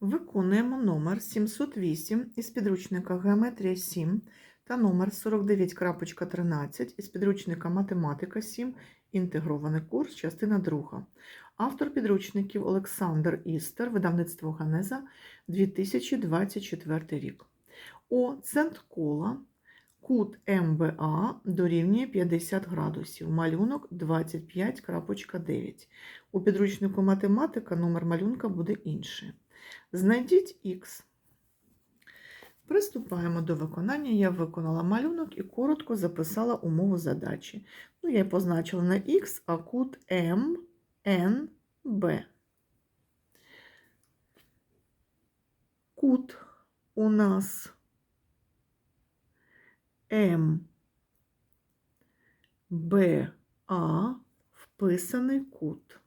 Виконуємо номер 708 із підручника Геометрія 7 та номер 49.13 із підручника Математика 7. Інтегрований курс, частина 2. Автор підручників Олександр Істер, видавництво Ганеза 2024 рік. О, центр кола, кут МБА дорівнює 50 градусів, малюнок 25.9. У підручнику математика номер малюнка буде інший. Знайдіть х. Приступаємо до виконання. Я виконала малюнок і коротко записала умову задачі. Ну, я позначила на х, а кут М, Н, Б. Кут у нас М, Б, А вписаний кут.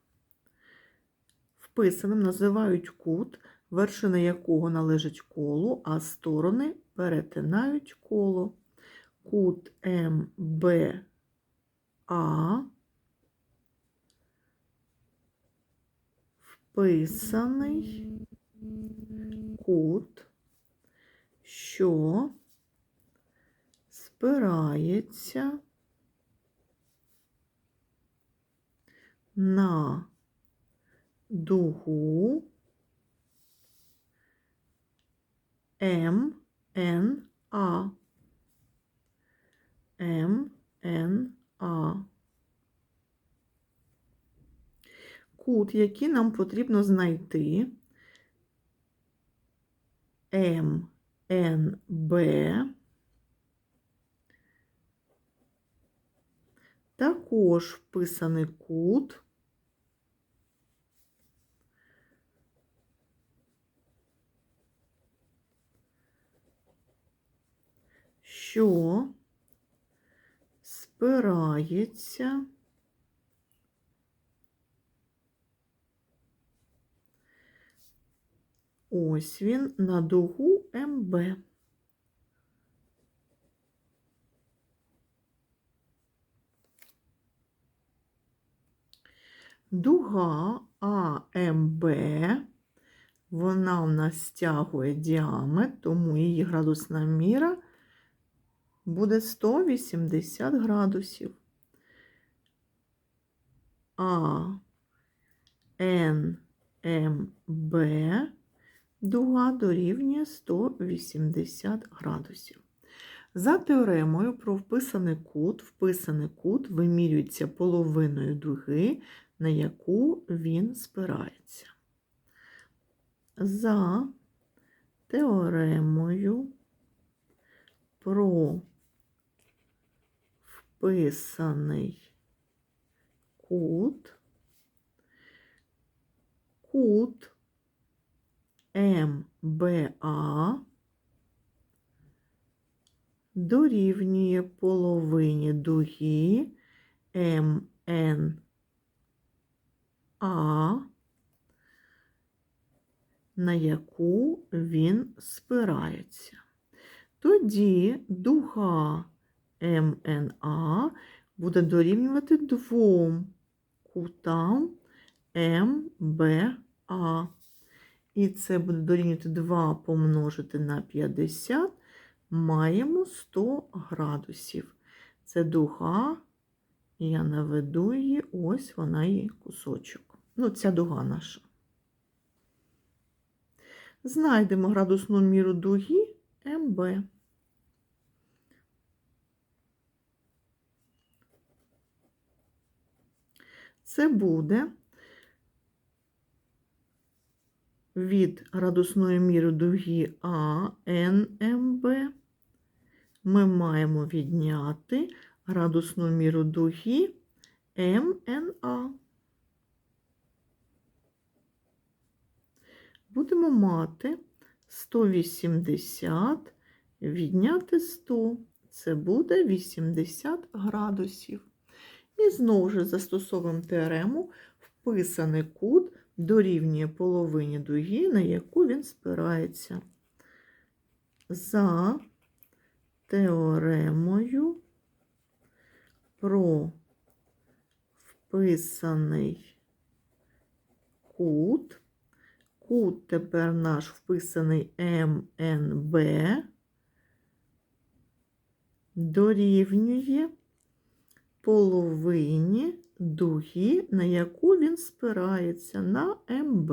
Вписаним називають кут, вершина якого належить колу, а сторони перетинають коло. Кут МБА вписаний кут, що спирається на дугу М, Н, А. М, Н, А. Кут, який нам потрібно знайти М, Н, Б. Також вписаний кут що спирається ось він на дугу МБ. Дуга АМБ, вона у нас стягує діаметр, тому її градусна міра буде 180 градусів. А Н М Б дуга дорівнює 180 градусів. За теоремою про вписаний кут, вписаний кут вимірюється половиною дуги, на яку він спирається. За теоремою про вписаний кут, кут МБА дорівнює половині дуги МНА, на яку він спирається. Тоді дуга МНА буде дорівнювати двом кутам МБА. І це буде дорівнювати 2 помножити на 50, маємо 100 градусів. Це дуга, я наведу її, ось вона є кусочок. Ну, ця дуга наша. Знайдемо градусну міру дуги МБ. Це буде від градусної міри дуги А НМБ. Ми маємо відняти градусну міру дуги МНА. Будемо мати 180 відняти 100. Це буде 80 градусів. І знову ж застосовуємо теорему вписаний кут дорівнює половині дуги, на яку він спирається. За теоремою про вписаний кут, Кут тепер наш вписаний МНБ дорівнює половині дуги, на яку він спирається на МБ.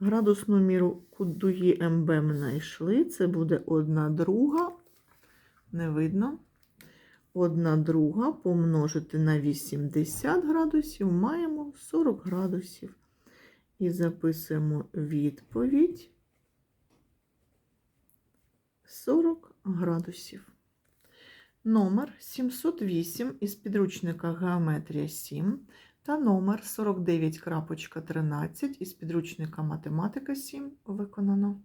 Градусну міру дуги МБ ми знайшли. Це буде 1 друга, не видно. 1 друга помножити на 80 градусів, маємо 40 градусів. І записуємо відповідь 40 градусів. Номер 708 із підручника Геометрія 7 та номер 49.13 із підручника Математика 7 виконано.